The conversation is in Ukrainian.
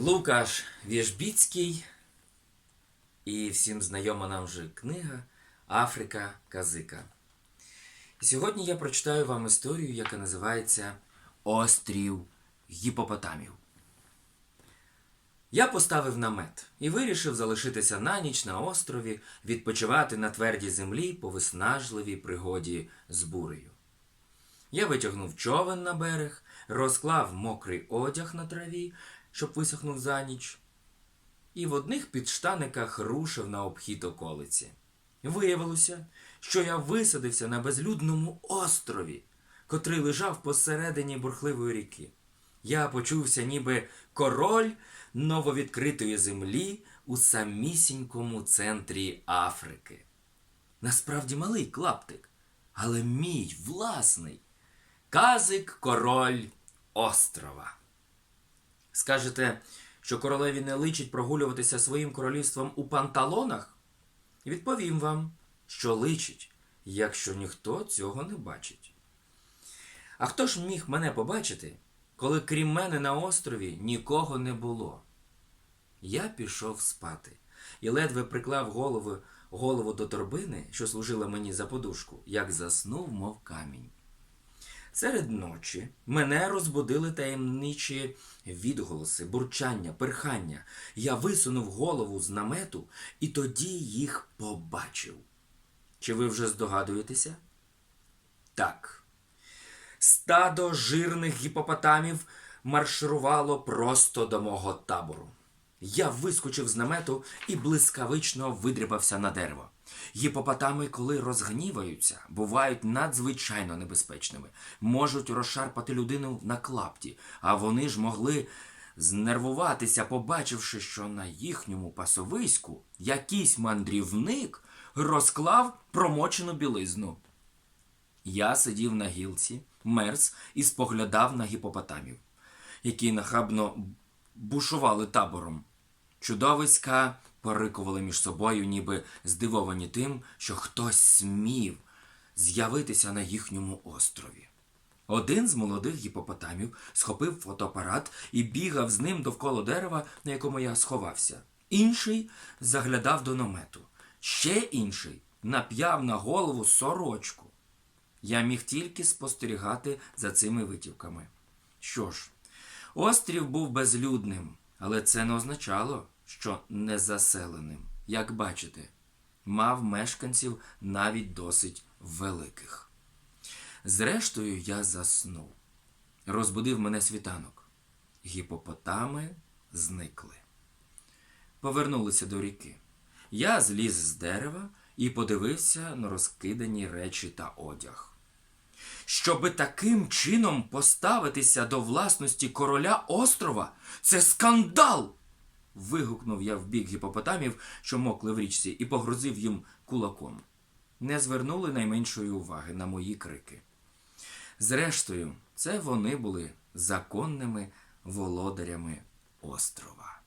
Лукаш Вєжбіцький і всім знайома нам вже книга Африка Казика. І сьогодні я прочитаю вам історію, яка називається Острів Гіпопотамів. Я поставив намет і вирішив залишитися на ніч на острові, відпочивати на твердій землі по виснажливій пригоді з бурею. Я витягнув човен на берег, розклав мокрий одяг на траві, щоб висохнув за ніч, і в одних підштаниках рушив на обхід околиці. Виявилося, що я висадився на безлюдному острові, котрий лежав посередині бурхливої ріки. Я почувся, ніби король нововідкритої землі у самісінькому центрі Африки. Насправді малий клаптик, але мій власний. Казик король острова. Скажете, що королеві не личить прогулюватися своїм королівством у панталонах? Відповім вам, що личить, якщо ніхто цього не бачить. А хто ж міг мене побачити, коли крім мене на острові нікого не було? Я пішов спати і ледве приклав голову, голову до торбини, що служила мені за подушку, як заснув, мов камінь. Серед ночі мене розбудили таємничі відголоси, бурчання, перхання. Я висунув голову з намету і тоді їх побачив. Чи ви вже здогадуєтеся? Так. Стадо жирних гіпопотамів марширувало просто до мого табору. Я вискочив з намету і блискавично видрібався на дерево. Гіпопотами, коли розгніваються, бувають надзвичайно небезпечними, можуть розшарпати людину на клапті, а вони ж могли знервуватися, побачивши, що на їхньому пасовиську якийсь мандрівник розклав промочену білизну. Я сидів на гілці, мерз і споглядав на гіпопотамів, які нахабно бушували табором. Чудовиська порикували між собою, ніби здивовані тим, що хтось смів з'явитися на їхньому острові. Один з молодих гіпопотамів схопив фотоапарат і бігав з ним довкола дерева, на якому я сховався. Інший заглядав до намету. Ще інший нап'яв на голову сорочку. Я міг тільки спостерігати за цими витівками. Що ж, острів був безлюдним, але це не означало, що незаселеним. Як бачите, мав мешканців навіть досить великих. Зрештою, я заснув. Розбудив мене світанок. Гіпопотами зникли. Повернулися до ріки. Я зліз з дерева і подивився на розкидані речі та одяг. Щоби таким чином поставитися до власності короля острова, це скандал. Вигукнув я в бік гіпопотамів, що мокли в річці, і погрозив їм кулаком. Не звернули найменшої уваги на мої крики. Зрештою, це вони були законними володарями острова.